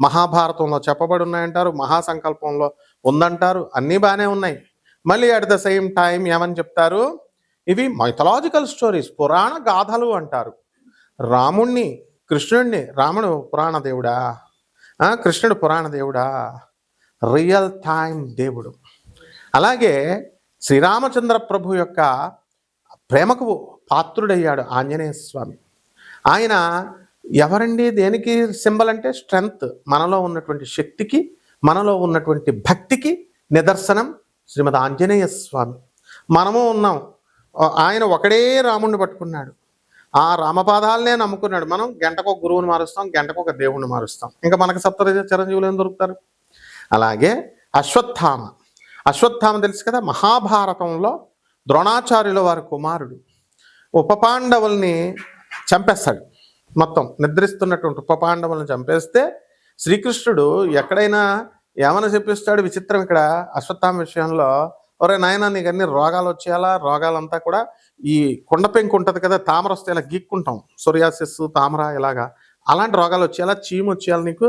మహాభారతంలో చెప్పబడి ఉన్నాయంటారు మహాసంకల్పంలో ఉందంటారు అన్నీ బాగానే ఉన్నాయి. మళ్ళీ అట్ ద సేమ్ టైం ఏమని చెప్తారు? ఇవి మైథలాజికల్ స్టోరీస్ పురాణ గాథలు అంటారు. రాముణ్ణి కృష్ణుడిని రాముడు పురాణ దేవుడా? కృష్ణుడు పురాణ దేవుడా? రియల్ టైం దేవుడు. అలాగే శ్రీరామచంద్ర ప్రభు యొక్క ప్రేమకు పాత్రుడయ్యాడు ఆంజనేయ స్వామి. ఆయన ఎవరండి? దేనికి సింబల్ అంటే స్ట్రెంగ్త్ మనలో ఉన్నటువంటి శక్తికి మనలో ఉన్నటువంటి భక్తికి నిదర్శనం శ్రీమద్ ఆంజనేయ స్వామి. మనము ఉన్నాం. ఆయన ఒకడే రాముడిని పట్టుకున్నాడు. ఆ రామపాదాలనే నమ్ముకున్నాడు. మనం గంటకు ఒక గురువుని మారుస్తాం గంటకు ఒక దేవుణ్ణి మారుస్తాం. ఇంకా మనకు సప్త చిరంజీవులు ఏం దొరుకుతారు? అలాగే అశ్వత్థామ. అశ్వత్థామ తెలుసు కదా? మహాభారతంలో ద్రోణాచార్యుల వారి కుమారుడు. ఉపపాండవుల్ని చంపేస్తాడు. మొత్తం నిద్రిస్తున్నటువంటి ఉపపాండవులను చంపేస్తే శ్రీకృష్ణుడు ఎక్కడైనా ఏమైనా చెప్పిస్తాడు? విచిత్రం ఇక్కడ అశ్వత్థామ విషయంలో. ఒరే నాయన నీకు అన్ని రోగాలు వచ్చేయాలా రోగాలంతా కూడా ఈ కొండ పెంకు ఉంటుంది కదా తామర వస్తే ఇలా గీక్కుంటాం. సూర్యాసిస్సు తామర ఇలాగా. అలాంటి రోగాలు వచ్చేలా చీము వచ్చేయాలి నీకు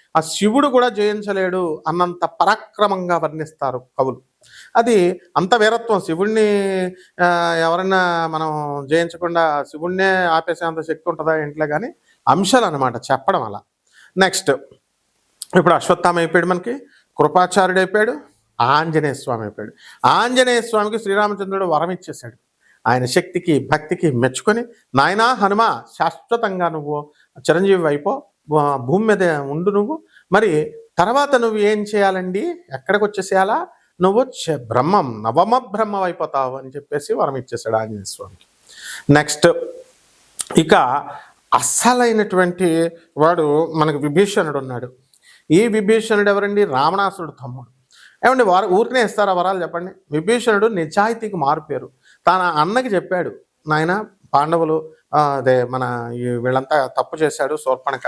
ఆ శివుడు కూడా జయించలేడు అన్నంత పరాక్రమంగా వర్ణిస్తారు కవులు. అది అంత వీరత్వం. శివుణ్ణి ఎవరైనా మనం జయించకుండా శివుణ్ణే ఆపేసేంత శక్తి ఉంటుందా ఇంట్లో కానీ అంశాలు అనమాట చెప్పడం అలా. నెక్స్ట్ ఇప్పుడు అశ్వత్థామ అయిపోయాడు మనకి కృపాచార్యుడు అయిపోయాడు ఆంజనేయ స్వామి అయిపోయాడు. ఆంజనేయ స్వామికి శ్రీరామచంద్రుడు వరం ఇచ్చేశాడు. ఆయన శక్తికి భక్తికి మెచ్చుకొని నాయనా హనుమ శాశ్వతంగా నువ్వు చిరంజీవి అయిపో భూమి మీద ఉండు నువ్వు. మరి తర్వాత నువ్వు ఏం చేయాలండి? ఎక్కడికి వచ్చేసేయాలా నువ్వు బ్రహ్మం నవమ బ్రహ్మం అయిపోతావు అని చెప్పేసి వరం ఇచ్చేసాడు ఆంజనేయ స్వామికి. నెక్స్ట్ ఇక అస్సలైనటువంటి వాడు మనకు విభీషణుడు ఉన్నాడు. ఈ విభీషణుడు ఎవరండి? రావణాసుడు తమ్ముడు. ఏమండి వారు ఊరికనే ఇస్తారా వరాలు చెప్పండి? విభీషణుడు నిజాయితీకి మారుపేరు తన అన్నకి చెప్పాడు నాయన పాండవులు అదే మన ఈ వీళ్ళంతా తప్పు చేశాడు శూర్పణక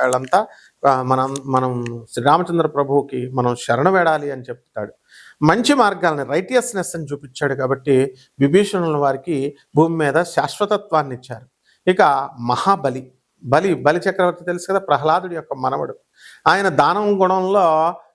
మనం మనం శ్రీరామచంద్ర ప్రభువుకి మనం శరణ వేడాలి అని చెప్తాడు. మంచి మార్గాలని రైటియస్నెస్ అని చూపించాడు కాబట్టి విభీషణుల వారికి భూమి మీద శాశ్వతత్వాన్ని ఇచ్చారు. ఇక మహాబలి బలి బలి చక్రవర్తి తెలుసు కదా ప్రహ్లాదుడి యొక్క మనవడు. ఆయన దానం గుణంలో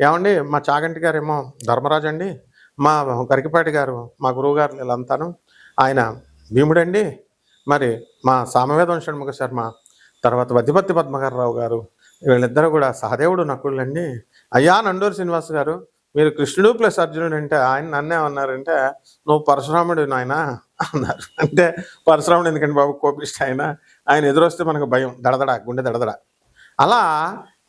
ఏమండి మా చాగంటి గారేమో ధర్మరాజు అండి. మా గరికపాటి గారు మా గురువు గారు వీళ్ళంతాను. ఆయన భీముడండి. మరి మా సామవేదం షణ్ముఖ శర్మ తర్వాత వద్దిపత్తి పద్మగారరావు గారు వీళ్ళిద్దరూ కూడా సహదేవుడు నకుళ్ళండి అయ్యా నండూరు శ్రీనివాస్ గారు మీరు కృష్ణుడు ప్లస్ అర్జునుడు అంటే ఆయన నన్నే ఉన్నారంటే నువ్వు పరశురాముడు నాయన? అన్నారు. అంటే పరశురాముడు ఎందుకంటే బాబు? కోపిష్ట ఆయన. ఆయన ఎదురొస్తే మనకు భయం దడదడ గుండె దడదడ. అలా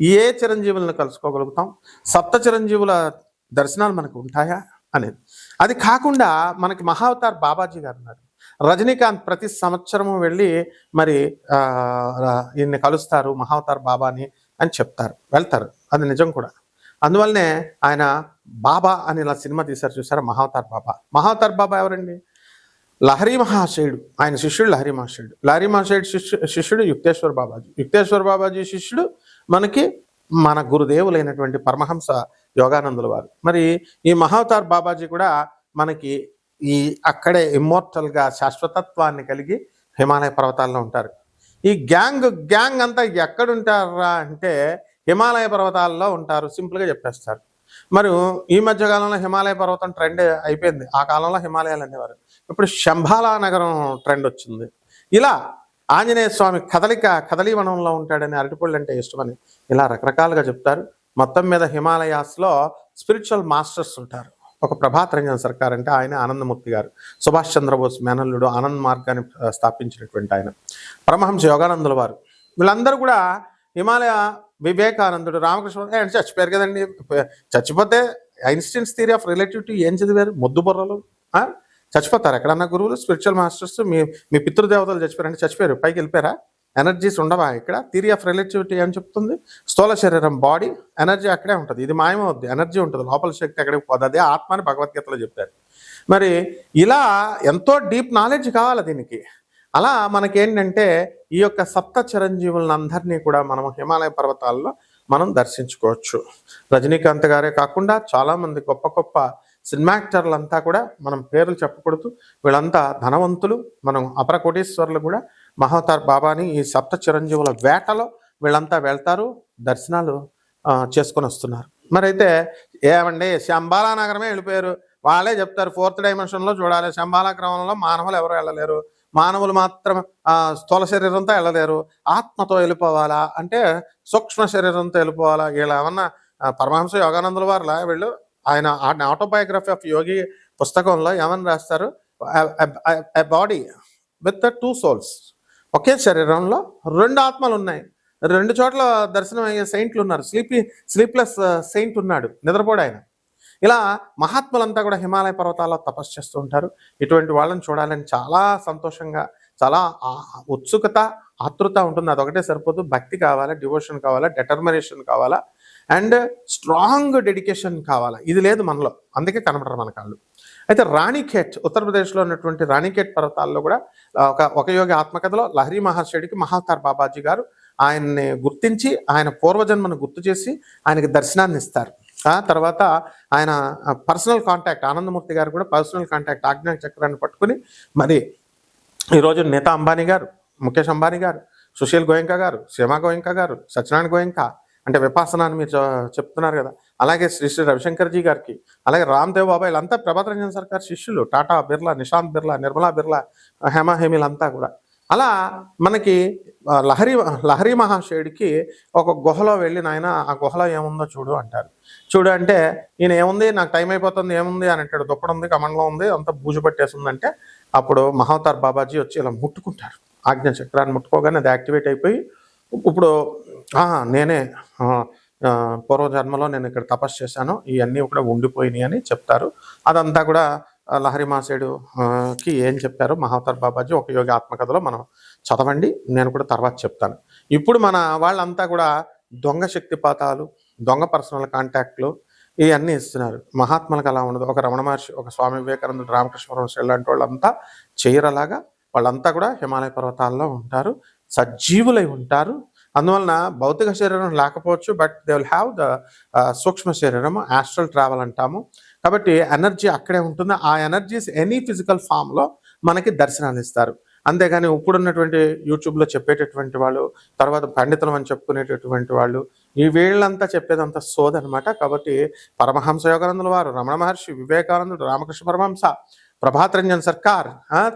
ఏ చిరంజీవులను కలుసుకోగలుగుతాం? సప్త చిరంజీవుల దర్శనాలు మనకు ఉంటాయా? అనేది. అది కాకుండా మనకి మహావతార్ బాబాజీ గారు ఉన్నారు. రజనీకాంత్ ప్రతి సంవత్సరము వెళ్ళి మరి ఈయన్ని కలుస్తారు మహావతార్ బాబాని అని చెప్తారు వెళ్తారు. అది నిజం కూడా. అందువల్లనే ఆయన బాబా అని ఇలా సినిమా తీశారు చూసారా? మహావతార్ బాబా. మహావతార్ బాబా ఎవరండి? లహరి మహాశయుడు. ఆయన శిష్యుడు లహరి మహాశయుడు. లహరి మహాశయుడు శిష్యు శిష్యుడు యుక్తేశ్వర్ బాబాజీ. యుక్తేశ్వర్ బాబాజీ శిష్యుడు మనకి మన గురుదేవులైనటువంటి పరమహంస యోగానందుల వారు. మరి ఈ మహావతార్ బాబాజీ కూడా మనకి ఈ అక్కడే ఇమ్మోర్టల్గా శాశ్వతత్వాన్ని కలిగి హిమాలయ పర్వతాల్లో ఉంటారు. ఈ గ్యాంగ్ గ్యాంగ్ అంతా ఎక్కడుంటారా అంటే హిమాలయ పర్వతాల్లో ఉంటారు సింపుల్గా చెప్పేస్తారు. మరి ఈ మధ్య కాలంలో హిమాలయ పర్వతం ట్రెండ్ అయిపోయింది. ఆ కాలంలో హిమాలయాలు అనేవారు. ఇప్పుడు శంభాలా నగరం ట్రెండ్ వచ్చింది. ఇలా ఆంజనేయ స్వామి కదలిక కదలీవనంలో ఉంటాడని అరటిపళ్ళు అంటే ఇష్టమని ఇలా రకరకాలుగా చెప్తారు. మొత్తం మీద హిమాలయాస్లో స్పిరిచువల్ మాస్టర్స్ ఉంటారు. ఒక ప్రభాత్ రంజన్ సర్కార్ అంటే ఆయన ఆనందమూర్తి గారు. సుభాష్ చంద్రబోస్ మేనల్లుడు ఆనంద్ మార్గాన్ని స్థాపించినటువంటి ఆయన. పరమహంస యోగానందుల వారు. వీళ్ళందరూ కూడా హిమాలయ వివేకానందుడు రామకృష్ణ ఏ, చచ్చిపోయారు కదండి. చచ్చిపోతే ఐన్స్టీన్స్ థియరీ ఆఫ్ రిలేటివిటీ ఏం చదివారు? మొద్దు బుర్రలు? చచ్చిపోతారు. ఎక్కడన్నా గురువులు స్పిరిచువల్ మాస్టర్స్ మీ మీ పితృదేవతలు చచ్చిపోయారంటే చచ్చిపోయారు. పైకి వెళ్ళిపోయారా? ఎనర్జీస్ ఉండవా ఇక్కడ? థియరీ ఆఫ్ రిలేటివిటీ అని చెప్తుంది. స్థూల శరీరం బాడీ ఎనర్జీ అక్కడే ఉంటుంది. ఇది మాయమవుద్ది. ఎనర్జీ ఉంటుంది. లోపల శక్తి అక్కడికి పోతుంది అదే ఆత్మ అని భగవద్గీతలో చెప్తారు. మరి ఇలా ఎంతో డీప్ నాలెడ్జ్ కావాలి దీనికి. అలా మనకేంటంటే ఈ యొక్క సప్త చిరంజీవులను అందరినీ కూడా మనం హిమాలయ పర్వతాల్లో మనం దర్శించుకోవచ్చు. రజనీకాంత్ గారే కాకుండా చాలామంది గొప్ప గొప్ప సినిమా యాక్టర్లంతా కూడా మనం పేర్లు చెప్పకూడదు. వీళ్ళంతా ధనవంతులు. మనం అపర కోటీశ్వరులు కూడా. మహావతార్ బాబాని ఈ సప్త చిరంజీవుల వేటలో వీళ్ళంతా వెళ్తారు దర్శనాలు చేసుకొని వస్తున్నారు. మరి అయితే ఏమండి శంబాలా నగరమే వెళ్ళిపోయారు. వాళ్ళే చెప్తారు ఫోర్త్ డైమెన్షన్లో చూడాలి. శంబాలా క్రమంలో మానవులు ఎవరు వెళ్ళలేరు. మానవులు మాత్రం స్థూల శరీరంతో వెళ్ళలేరు. ఆత్మతో వెళ్ళిపోవాలా? అంటే సూక్ష్మ శరీరంతో వెళ్ళిపోవాలా? వీళ్ళు ఏమన్నా పరమహంస యోగానందుల వారిలా వీళ్ళు? ఆయన ఆటోబయోగ్రఫీ ఆఫ్ యోగి పుస్తకంలో ఏమని రాస్తారు? బాడీ విత్ టూ సోల్స్ ఒకే శరీరంలో రెండు ఆత్మలు ఉన్నాయి రెండు చోట్ల దర్శనం అయ్యే సెయింట్లు ఉన్నారు. స్లీపీ స్లీప్లెస్ సెయింట్ ఉన్నాడు. నిద్రపోడు ఆయన. ఇలా మహాత్ములంతా కూడా హిమాలయ పర్వతాల్లో తపస్సు చేస్తూ ఉంటారు. ఇటువంటి వాళ్ళని చూడాలని చాలా సంతోషంగా చాలా ఆ- ఉత్సుకత ఆతృత ఉంటుంది. అదొకటే సరిపోదు. భక్తి కావాలా? డివోషన్ కావాలా? డెటర్మినేషన్ కావాలా? అండ్ స్ట్రాంగ్ డెడికేషన్ కావాలా? ఇది లేదు మనలో. అందుకే కనబడరు మన కాళ్ళు. అయితే రాణిఖేట్ ఉత్తరప్రదేశ్లో ఉన్నటువంటి రాణిఖేట్ పర్వతాల్లో కూడా ఒక ఒక యోగి ఆత్మకథలో లహరి మహర్షుడికి మహావతార్ బాబాజీ గారు ఆయన్ని గుర్తించి ఆయన పూర్వజన్మను గుర్తు చేసి ఆయనకి దర్శనాన్ని ఇస్తారు. ఆ తర్వాత ఆయన పర్సనల్ కాంటాక్ట్ ఆనందమూర్తి గారు కూడా పర్సనల్ కాంటాక్ట్ ఆజ్ఞా చక్రాన్ని పట్టుకుని మరి ఈరోజు నేతా అంబానీ గారు ముఖేష్ అంబానీ గారు సుశీల్ గోయంక గారు శ్రీమా గోయంక గారు సత్యనారాయణ గోయంకా అంటే విపాసన అని మీరు చెప్తున్నారు కదా. అలాగే శ్రీ శ్రీ రవిశంకర్జీ గారికి అలాగే రామ్దేవ్ బాబా వీళ్ళంతా ప్రభాత్ రంజన్ సర్కార్ శిష్యులు టాటా బిర్లా నిశాంత్ బిర్లా నిర్మలా బిర్లా హేమా హేమిలంతా కూడా. అలా మనకి లహరి లహరి మహాశయుడికి ఒక గుహలో వెళ్ళి నాయన ఆ గుహలో ఏముందో చూడు అంటారు. చూడు అంటే ఈయన ఏముంది? నాకు టైం అయిపోతుంది ఏముంది? అని అంటాడు. దుప్పడం ఉంది కమండలం ఉంది అంతా బూజు పట్టేసిందంటే అప్పుడు మహావతార్ బాబాజీ వచ్చి ఇలా ముట్టుకుంటారు. ఆజ్ఞ చక్రాన్ని ముట్టుకోగానే అది యాక్టివేట్ అయిపోయి ఇప్పుడు నేనే పూర్వ జన్మలో పూర్వజన్మలో నేను ఇక్కడ తపస్సు చేశాను. ఇవన్నీ కూడా ఉండిపోయినాయి అని చెప్తారు. అదంతా కూడా లహరి మాసేడుకి ఏం చెప్పారు? మహావతార్ బాబాజీ ఒక యోగి ఆత్మకథలో మనం చదవండి నేను కూడా తర్వాత చెప్తాను. ఇప్పుడు మన వాళ్ళంతా కూడా దొంగ శక్తిపాతాలు దొంగ పర్సనల్ కాంటాక్ట్లు ఇవన్నీ ఇస్తున్నారు. మహాత్మలకు అలా ఉండదు. ఒక రమణ మహర్షి ఒక స్వామి వివేకానందుడు రామకృష్ణ పరమహంస లాంటి వాళ్ళంతా చేయరలాగా వాళ్ళంతా కూడా హిమాలయ పర్వతాల్లో ఉంటారు. సజీవులై ఉంటారు. అందువలన భౌతిక శరీరం లేకపోవచ్చు but they will have the సూక్ష్మ శరీరం ఆస్ట్రల్ ట్రావెల్ అంటాము. కాబట్టి ఎనర్జీ అక్కడే ఉంటుంది. ఆ ఎనర్జీస్ ఎనీ ఫిజికల్ ఫామ్లో మనకి దర్శనాలు ఇస్తారు. అంతేగాని ఇప్పుడున్నటువంటి యూట్యూబ్లో చెప్పేటటువంటి వాళ్ళు తర్వాత పండితులం అని చెప్పుకునేటటువంటి వాళ్ళు ఈ వీళ్ళంతా చెప్పేదంతా సోదనమాట కాబట్టి పరమహంస యోగానందుల వారు రమణ మహర్షి వివేకానందుడు రామకృష్ణ పరమహంస ప్రభాతరంజన్ సర్కార్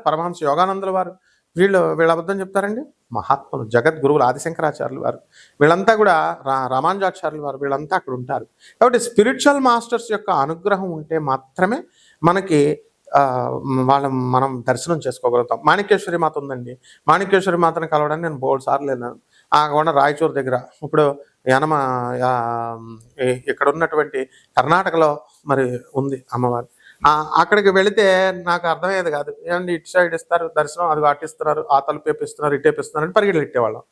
పరమహంస యోగానందుల వారు. వీళ్ళు వీళ్ళ అబద్ధం చెప్తారండి? మహాత్ములు జగద్గురువులు ఆదిశంకరాచార్యులు వారు. వీళ్ళంతా కూడా రా రామానుజాచార్యులు వారు వీళ్ళంతా అక్కడ ఉంటారు. కాబట్టి స్పిరిచువల్ మాస్టర్స్ యొక్క అనుగ్రహం ఉంటే మాత్రమే మనకి వాళ్ళ మనం దర్శనం చేసుకోగలుగుతాం. మాణిక్యేశ్వరి మాత ఉందండి. మాణిక్యేశ్వరి మాతను కలవడానికి నేను బోల్డ్ సార్లు వెళ్ళాను. ఆ కొండ రాయచూరు దగ్గర. ఇప్పుడు యనమ ఇక్కడ ఉన్నటువంటి కర్ణాటకలో మరి ఉంది అమ్మవారు. అక్కడికి వెళితే నాకు అర్థమయ్యేది కాదు. ఏమండి ఇటు సైడ్ ఇస్తారు దర్శనం అది అటిస్తున్నారు ఆ తలుపు వేపిస్తున్నారు ఇటు వేపిస్తున్నారు అని పరిగెళ్ళు ఇట్టేవాళ్ళం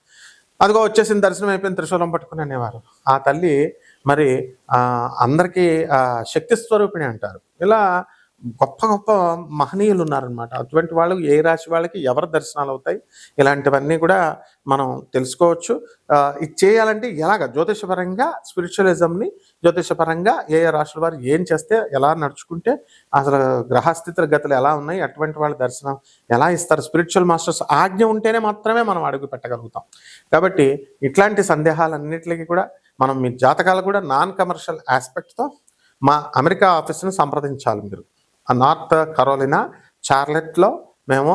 అదిగో వచ్చేసిన దర్శనం అయిపోయిన త్రిశూలం పట్టుకుని అనేవారు. ఆ తల్లి మరి అందరికీ శక్తి స్వరూపిణి అంటారు. ఇలా గొప్ప గొప్ప మహనీయులు ఉన్నారనమాట అటువంటి వాళ్ళు ఏ రాశి వాళ్ళకి ఎవరి దర్శనాలు అవుతాయి? ఇలాంటివన్నీ కూడా మనం తెలుసుకోవచ్చు. ఇది చేయాలంటే ఎలాగ? జ్యోతిషపరంగా స్పిరిచువలిజంని జ్యోతిషపరంగా ఏ ఏ రాశుల వారు ఏం చేస్తే ఎలా నడుచుకుంటే అసలు గ్రహస్థితుల గతులు ఎలా ఉన్నాయి అటువంటి వాళ్ళ దర్శనం ఎలా ఇస్తారు స్పిరిచువల్ మాస్టర్స్ ఆజ్ఞ ఉంటేనే మాత్రమే మనం అడుగు పెట్టగలుగుతాం. కాబట్టి ఇట్లాంటి సందేహాలన్నింటికి కూడా మనం మీ జాతకాలు కూడా నాన్ కమర్షియల్ ఆస్పెక్ట్తో మా అమెరికా ఆఫీస్ని సంప్రదించాలి మీరు. ఆ నార్త్ కరోలినా చార్లెట్లో మేము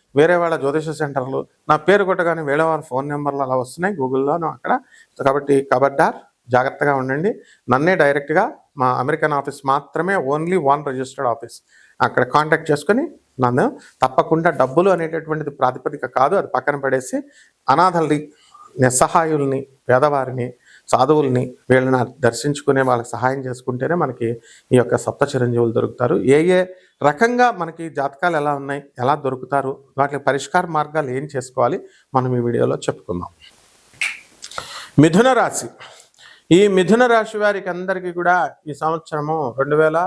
వేరే వాళ్ళ జ్యోతిష సెంటర్లు. నా పేరు కొట్టగానే వేరే వాళ్ళ ఫోన్ నెంబర్లు అలా వస్తున్నాయి గూగుల్లోనూ అక్కడ. కాబట్టి కబడ్డార్ జాగ్రత్తగా ఉండండి. నన్నే డైరెక్ట్గా మా అమెరికన్ ఆఫీస్ మాత్రమే ఓన్లీ వన్ రిజిస్టర్డ్ ఆఫీస్. అక్కడ కాంటాక్ట్ చేసుకొని నన్ను తప్పకుండా డబ్బులు అనేటటువంటిది ప్రాతిపదిక కాదు. అది పక్కన పడేసి అనాథల్ని నిస్సహాయుల్ని పేదవారిని సాధువుల్ని వీళ్ళని దర్శించుకునే వాళ్ళకి సహాయం చేసుకుంటేనే మనకి ఈ యొక్క సప్త చిరంజీవులు దొరుకుతారు. ఏ ఏ రకంగా మనకి జాతకాలు ఎలా ఉన్నాయి ఎలా దొరుకుతారు వాటికి పరిష్కార మార్గాలు ఏం చేసుకోవాలి మనం ఈ వీడియోలో చెప్పుకుందాం. మిథున రాశి. ఈ మిథున రాశి వారికి అందరికీ కూడా ఈ సంవత్సరము రెండు వేల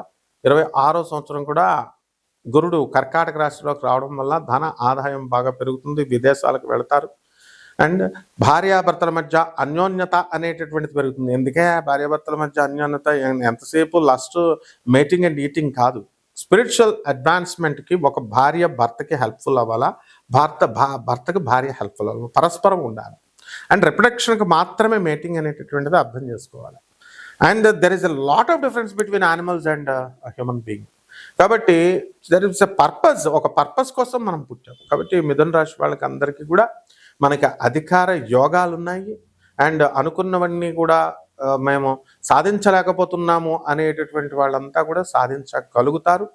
ఇరవై ఆరో సంవత్సరం కూడా గురుడు కర్కాటక రాశిలోకి రావడం వల్ల ధన ఆదాయం బాగా పెరుగుతుంది విదేశాలకు వెళతారు. అండ్ భార్యాభర్తల మధ్య అన్యోన్యత అనేటటువంటిది పెరుగుతుంది. ఎందుకే? భార్యాభర్తల మధ్య అన్యోన్యత ఎంతసేపు లస్ట్ మేటింగ్ అండ్ ఈటింగ్ కాదు. స్పిరిచువల్ అడ్వాన్స్మెంట్కి ఒక భార్య భర్తకి హెల్ప్ఫుల్ అవ్వాలా? భర్త భా భర్తకి భార్య హెల్ప్ఫుల్ అవ్వాలి? పరస్పరం ఉండాలి. అండ్ రిప్రొడక్షన్కి మాత్రమే మేటింగ్ అనేటటువంటిది అర్థం చేసుకోవాలి. And there is a lot of difference between animals and human being కాబట్టి దెర్ ఇస్ అ పర్పస్ ఒక పర్పస్ కోసం మనం పుట్టాం. కాబట్టి మిథున రాశి వాళ్ళకి అందరికీ కూడా మనకి అధికార యోగాలు ఉన్నాయి అండ్ అనుకున్నవన్నీ కూడా మేము సాధించలేకపోతున్నాము అనేటటువంటి వాళ్ళంతా కూడా సాధించగలుగుతారు.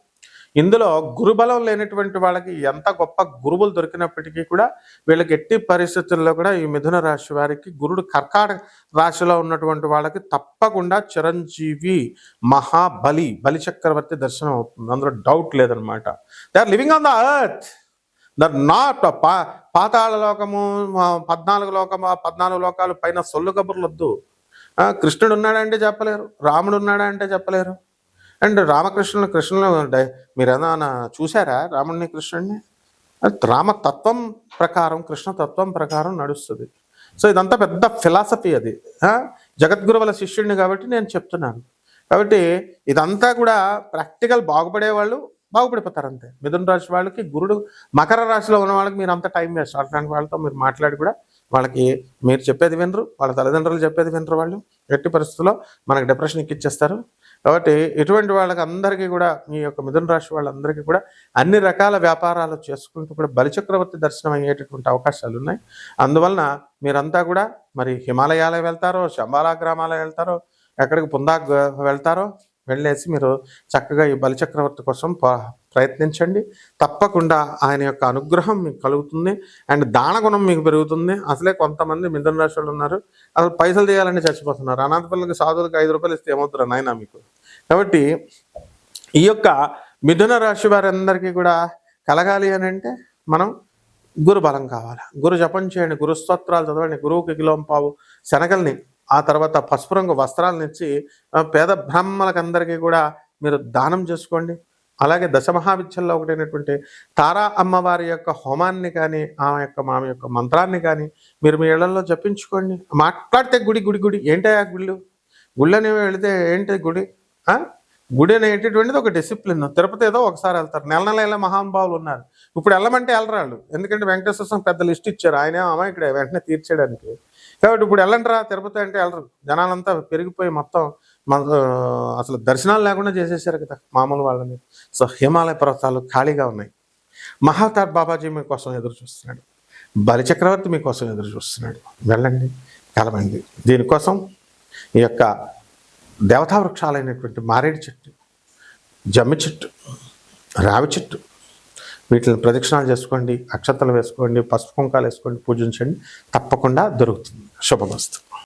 ఇందులో గురుబలం లేనటువంటి వాళ్ళకి ఎంత గొప్ప గురువులు దొరికినప్పటికీ కూడా వీళ్ళకి ఎట్టి పరిస్థితుల్లో కూడా ఈ మిథున రాశి వారికి గురుడు కర్కాటక రాశిలో ఉన్నటువంటి వాళ్ళకి తప్పకుండా చిరంజీవి మహాబలి బలి చక్రవర్తి దర్శనం అవుతుంది. అందులో డౌట్ లేదనమాట they are living on the earth they're not పా పాతాళ లోకము పద్నాలుగు లోకము ఆ పద్నాలుగు లోకాలు పైన సొల్లు కబుర్లు వద్దు. కృష్ణుడు ఉన్నాడంటే చెప్పలేరు రాముడు ఉన్నాడా అంటే చెప్పలేరు. అండ్ రామకృష్ణుని కృష్ణుడు మీరు ఏదైనా చూసారా రాముడిని కృష్ణుడిని? రామతత్వం ప్రకారం కృష్ణతత్వం ప్రకారం నడుస్తుంది. సో ఇదంతా పెద్ద ఫిలాసఫీ అది. జగద్గురువుల శిష్యుడిని కాబట్టి నేను చెప్తున్నాను. కాబట్టి ఇదంతా కూడా ప్రాక్టికల్ బాగుపడే వాళ్ళు బాగుపడిపోతారు అంతే మిథున రాశి వాళ్ళకి గురుడు మకర రాశిలో ఉన్న వాళ్ళకి మీరు అంత టైం వేస్ట్. అట్లాంటి వాళ్ళతో మీరు మాట్లాడి కూడా వాళ్ళకి మీరు చెప్పేది వినరు వాళ్ళ తల్లిదండ్రులు చెప్పేది వినరు వాళ్ళు. ఎట్టి పరిస్థితుల్లో మనకు డిప్రెషన్ ఎక్కిచ్చేస్తారు. కాబట్టి ఇటువంటి వాళ్ళకి అందరికీ కూడా మీ యొక్క మిథున రాశి వాళ్ళందరికీ కూడా అన్ని రకాల వ్యాపారాలు చేసుకుంటూ కూడా బలిచక్రవర్తి దర్శనం అయ్యేటటువంటి అవకాశాలు ఉన్నాయి. అందువలన మీరంతా కూడా మరి హిమాలయాలకు వెళ్తారో శంబాలా గ్రామాలకు వెళ్తారో ఎక్కడికి పుందాకు వెళ్తారో వెళ్ళేసి మీరు చక్కగా ఈ బలిచక్రవర్తి కోసం ప్రయత్నించండి. తప్పకుండా ఆయన యొక్క అనుగ్రహం మీకు కలుగుతుంది. అండ్ దానగుణం మీకు పెరుగుతుంది. అసలే కొంతమంది మిథున రాశి వాళ్ళు ఉన్నారు. అసలు పైసలు తీయాలని చచ్చిపోతున్నారు. అనాథపిల్లలకి సాధువులకి ఐదు రూపాయలు ఇస్తే ఏమవుతారు నాయన మీకు? కాబట్టి ఈ యొక్క మిథున రాశి వారందరికీ కూడా కలగాలి అని అంటే మనం గురు బలం కావాలి. గురు జపం చేయండి. గురు స్తోత్రాలు చదవండి. గురువుకి కిలోం పావు శనగల్ని ఆ తర్వాత పసుపు రంగు వస్త్రాలు ఇచ్చి పేద బ్రాహ్మణులకందరికీ కూడా మీరు దానం చేసుకోండి. అలాగే దశమహావిద్యల్లో ఒకటైనటువంటి తారా అమ్మవారి యొక్క హోమాన్ని కానీ ఆమె యొక్క మామ యొక్క మంత్రాన్ని కానీ మీరు మీ ఇళ్ళలో జపించుకోండి. మాట్లాడితే గుడి గుడి గుడి. ఏంటయ్యా గుళ్ళు? గుళ్ళని వెళితే ఏంటి గుడి? గుడి అనేటటువంటిది ఒక డిసిప్లిన్. తిరుపతి ఏదో ఒకసారి వెళ్తారు. నెల నెల వెళ్ళే మహానుభావులు ఉన్నారు. ఇప్పుడు వెళ్ళమంటే వెళ్ళరాళ్ళు. ఎందుకంటే వెంకటేశ్వర స్వామి పెద్ద లిస్ట్ ఇచ్చారు. ఆయన అమ్మాయి ఇక్కడ వెంటనే తీర్చేయడానికి. కాబట్టి ఇప్పుడు వెళ్ళండిరా తిరుపతి అంటే వెళ్ళరు. జనాలంతా పెరిగిపోయి మొత్తం మన అసలు దర్శనాలు లేకుండా చేసేసారు కదా మామూలు వాళ్ళని. సో హిమాలయ పర్వతాలు ఖాళీగా ఉన్నాయి. మహాతార్ బాబాజీ మీకోసం ఎదురు చూస్తున్నాడు. బలిచక్రవర్తి మీకోసం ఎదురు చూస్తున్నాడు. వెళ్ళండి కలవండి. దీనికోసం ఈ యొక్క దేవతా వృక్షాలైనటువంటి మారేడు చెట్టు జమ్మి చెట్టు రావి చెట్టు వీటిని ప్రదక్షిణాలు చేసుకోండి అక్షతలు వేసుకోండి పసుపు కుంకాలు వేసుకోండి పూజించండి. తప్పకుండా దొరుకుతుంది. Що, пожалуйста.